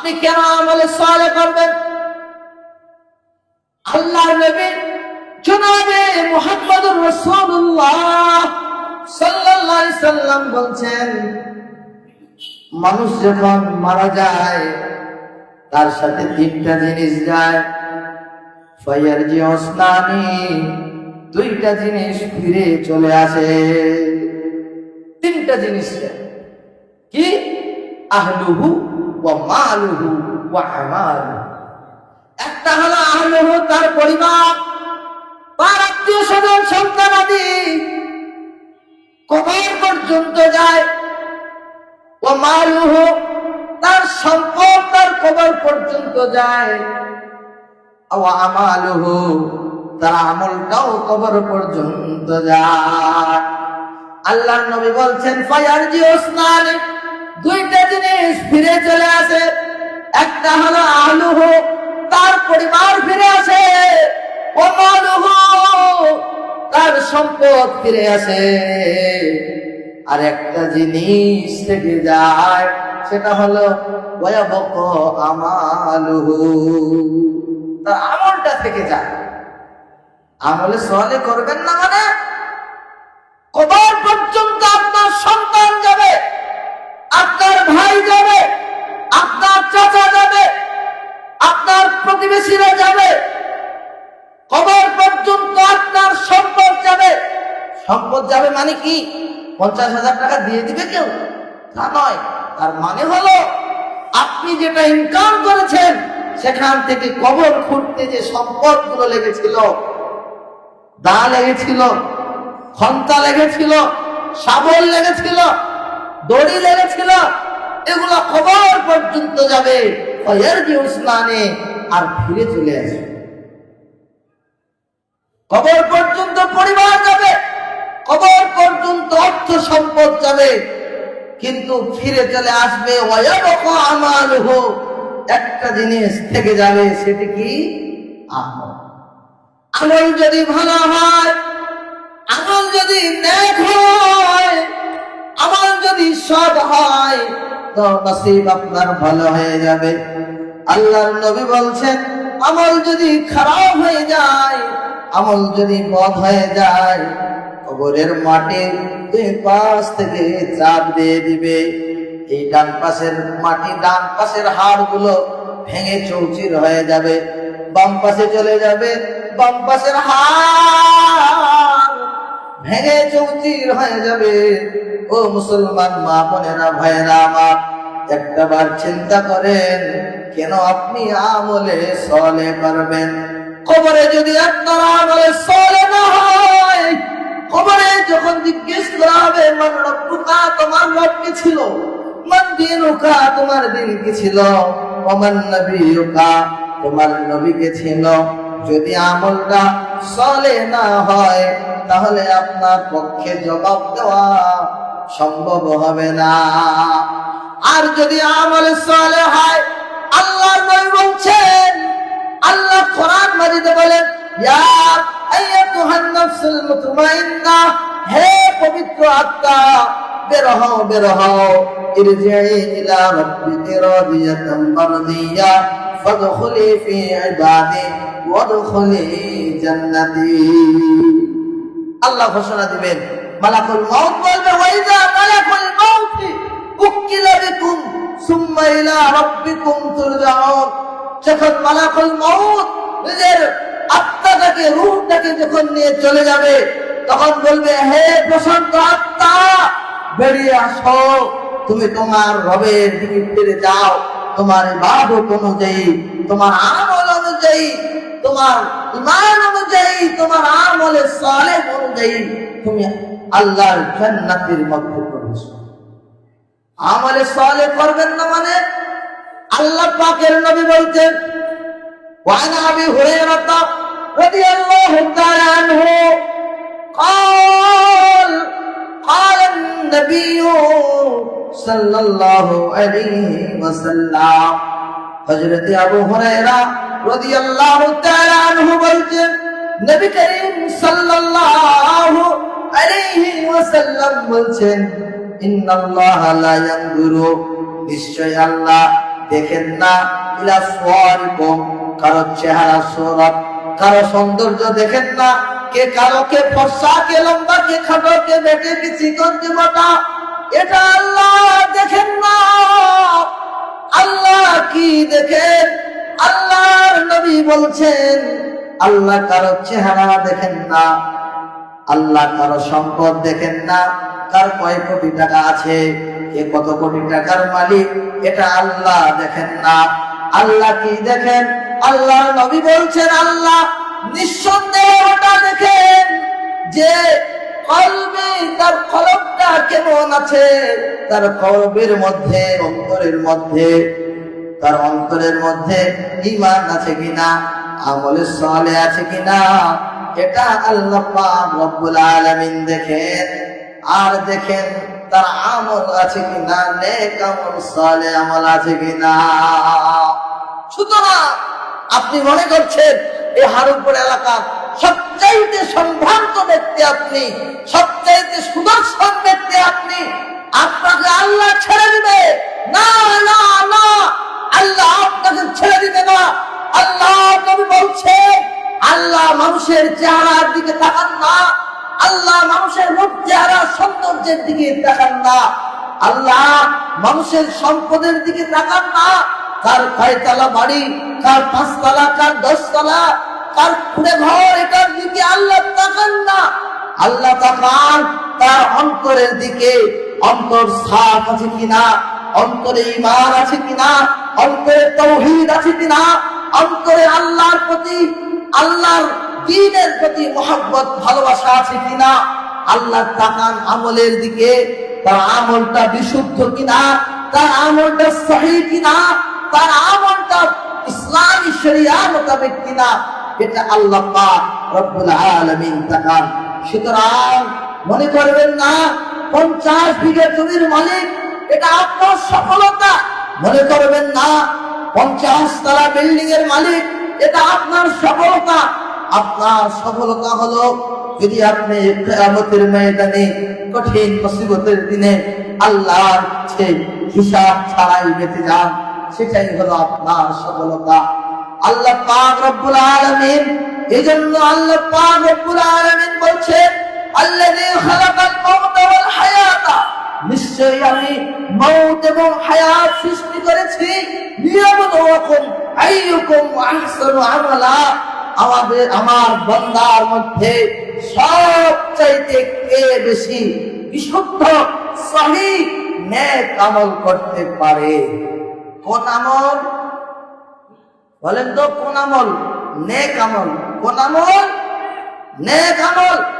আপনি কেন আমলে সলে করবেন? আল্লাহ নবী জনাবে মুহাম্মদুর রাসূলুল্লাহ সাল্লাল্লাহু সাল্লাম বলছেন, মানুষ যখন মারা যায়, তার সাথে তিনটা জিনিস যায়। ফায়ার জি ওসনানি দুইটা জিনিস ফিরে চলে আসে। তিনটা জিনিস কি? আহলুহু ওয়া মালুহু ওয়া আমালুহু। একটা হলো আহলুহু, তার পরিবার। তার আত্মীয় স্বজন, সন্তান আদি। কবর পর্যন্ত যায়। ও মালুহু, তার সম্পদ, তার কবর পর্যন্ত যায়। ও আমালুহু, তার আমলটাও কবর পর্যন্ত যায়। আল্লাহর নবী বলছেন ফায়ার জি ওসমানে দুইটা জিনিস ফিরে চলে আসে। একটা হলো আলুহু তার পরিবার ফিরে আসে। তার সম্পদ ফিরে আসে। আর একটা জিনিস থেকে যায়, সেটা হলো, ওয়াবক আমালুহু। তার আমলটা থেকে যায়। আমলে সহলে করবেন না মানে? কবর পর্যন্ত আপনার সন্তান যাবে। আপনার ভাই যাবে, আপনার চাচা যাবে, আপনার প্রতিবেশীরা যাবে। কবর পর্যন্ত আপনার সম্পদ যাবে। সম্পদ যাবে মানে কি? পঞ্চাশ হাজার টাকা দিয়ে দিবে কেউ? তা নয়। তার মানে হলো, আপনি যেটা ইনকাম করেছেন, সেখান থেকে কবর খুঁড়তে যে সম্পদগুলো লেগেছিল, দা লেগেছিল খন্তা লেগেছিল, শাবল লেগেছিল দড়ি লেগেছিল, এগুলো খবর পর্যন্ত যাবে। উসমানে আর ফিরে চলে আসবে কবর পর্যন্ত পরিবার যাবে, কবর পর্যন্ত অর্থ সম্পদ যাবে, কিন্তু ফিরে চলে আসবে ওয়াবক আমালুহু, একটা জিনিস থেকে যাবে, সেটি কি? আমল। যদি ভালো হয়, আমল যদি আমল যদি সৎ হয়, তো নসিব আপনার ভালো হয়ে যাবে। আল্লাহর নবী বলছেন, আমল যদি খারাপ হয়ে যায়, আমল যদি বধ হয়ে যায়, কবরের মাটি দুই পাশ থেকে চাপ দিয়ে দিবে। এই ডান পাশের মাটি, ডান পাশের হাড়গুলো ভেঙে চৌচির হয়ে যাবে। বাম পাশে চলে যাবে, বাম পাশের হাড় ভেঙে চৌচির হয়ে যাবে। ও মুসলমান মা বোনেরা, ভাইয়েরা আমার, একটা বার চিন্তা করেন, কেন আপনি আমলে সলে পারবেন? কবরে যদি আপনার আমলে সলে না হয়, কবরে যখন জিজ্ঞেস করা হবে, মান রব্বুকা, তোমার রব কে ছিল? মান দিনুকা, তোমার দিন কি ছিল? ওমান নবিয়ুকা, তোমার নবী কে ছিল? যদি আমলটা সলে না হয়, তাহলে আপনার পক্ষে জবাব দেওয়া সম্ভব হবে না। আর যদি আমলে সলে হয়, আল্লাহ নবী বলছেন, আল্লাহ কোরআন মাজিদে বলেন, ইয়া আইয়াতুহান নাফসুল মুতমাইন্না, হে পবিত্র আত্মা, বের হও বের হও। ইরজিই ইলা রাব্বিকি রাদিয়াতাম মারদিয়া ফাদখুলি ফি ইবাদি, ওয়াদখুলি জান্নাতি। আল্লাহ ঘোষণা দিবেন মালাকুল বলবে ওয়াইদা মালাকুল উকিলা বিকুম সুম্মা ইলা রাব্বিকুম তুরজাউন। যখন মালাকুল নিজের আত্মাটাকে রূহটাকে যখন নিয়ে চলে যাবে, তখন বলবে, হে প্রশান্ত আত্মা, বেরিয়ে আসো। তুমি তোমার রবের দিকে ফিরে যাও। তোমার ইবাদত অনুযায়ী, তোমার আমল অনুযায়ী তোমার ইমান অনুযায়ী তোমার আমলে সালেহ অনুযায়ী তুমি আল্লাহর জান্নাতের মধ্যে প্রবেশ করো। আমলে সালেহ করবেন না মানে আল্লাহ পাকের নবী বলতেন وعن ابي هريره رضي الله تعالى عنه قال قال النبي صلى الله عليه وسلم হযরত আবু হুরায়রা রাদিয়াল্লাহু তাআলা আনহু বলছেন নবী করিম সাল্লাল্লাহু আলাইহি ওয়াসাল্লাম বলছেন, ইন্নাল্লাহা লা ইয়ানজুরু। নিশ্চয় আল্লাহ দেখেন না, ইলা সুয়ারিকুম, কারও চেহারা সুরত কারও সৌন্দর্য দেখেন না, কে কারও কে ফর্সা, কে লম্বা, কে খাটো, কে বেটে, কে চিকন মোটা, এটা আল্লাহ দেখেন না। আল্লাহ কি দেখেন? আল্লাহর নবী বলছেন, আল্লাহ কারও চেহারা দেখেন না, আল্লাহ কারও সম্পদ দেখেন না, কার কয় কোটি টাকা আছে, কে কত কোটি টাকার মালিক, এটা আল্লাহ দেখেন না। আল্লাহ কি দেখেন? আল্লাহ নবী বলছেন, আল্লাহ নিঃসন্দেহে ওটা দেখেন যে কলবে তার কলবটা কেমন আছে, তার কলবের মধ্যে, অন্তরের মধ্যে তার অন্তরের মধ্যে ইমান আছে কিনা? আমলের সলে আছে কিনা? এটা আল্লাহ পাক রব্বুল আলামিন দেখেন। আর দেখেন তার আমল আছে কিনা? নেক আমল আমল আছে কিনা? সুতরাং আপনি মনে করছেন এই হারুপুর এলাকার সবচাইতে সম্ভ্রান্ত ব্যক্তি আপনি, সবচাইতে সুদর্শন ব্যক্তি আপনি। আপনাকে আল্লাহ ছেড়ে দিবে। না না আল্লাহ আপনাকে ছেড়ে দিবে না। আল্লাহ নবী বলছে, আল্লাহ মানুষের চেহারার দিকে তাকান না। আল্লাহ মানুষের রূপ চেহারা, সৌন্দর্যের দিকে তাকান না। আল্লাহ মানুষের সম্পদের দিকে তাকান না। কার কয়তলা বাড়ি, কার পাঁচতলা, কার দশতলা, কার কুড়ে ঘর, এটার দিকে আল্লাহ তাকান না। আল্লাহ তাকান, তার অন্তরের দিকে অন্তর সাফ আছে কিনা? অন্তরে ইমান আছে কিনা? অন্তরে তৌহিদ আছে কিনা? অন্তরে আল্লাহর প্রতি, আল্লাহর দিনের প্রতি মহব্বত, ভালোবাসা আছে কিনা? আল্লাহ তাকান আমলের দিকে, তার আমলটা বিশুদ্ধ কিনা? তার আমলটা সহি কিনা? তার আমলটা ইসলামী শরিয়া মোতাবেক কিনা? এটা আল্লাহ পাক রব্বুল আলামিন তাকান। সুতরাং মনে করবেন না, পঞ্চাশ বিঘা জমির মালিক এটা আপনার সফলতা। মনে করবেন না, পঞ্চাশ তলা বিল্ডিং এর মালিক, এটা আপনার সফলতা। আপনার সফলতা হলো যদি আপনি কেয়ামতের ময়দানে কঠিন মুসিবতের দিনে আল্লাহর কাছে হিসাব ছাড়াই বেঁচে যান, সেটাই হলো আপনার সফলতা। আল্লাহ পাক রব্বুল আলামিন, এজন্য আল্লাহ পাক রব্বুল আলামিন বলছেন, আল্লাযী নিশ্চয়ই আমি মৌত এবং হায়াত সৃষ্টি করেছি। আমাদের, আমার বান্দার মধ্যে সবচাইতে কে বেশি বিশুদ্ধ, সহি নেক আমল করতে পারে? কোন আমল? বলেন তো কোন আমল? নেক আমল। কোন আমল? নেক আমল।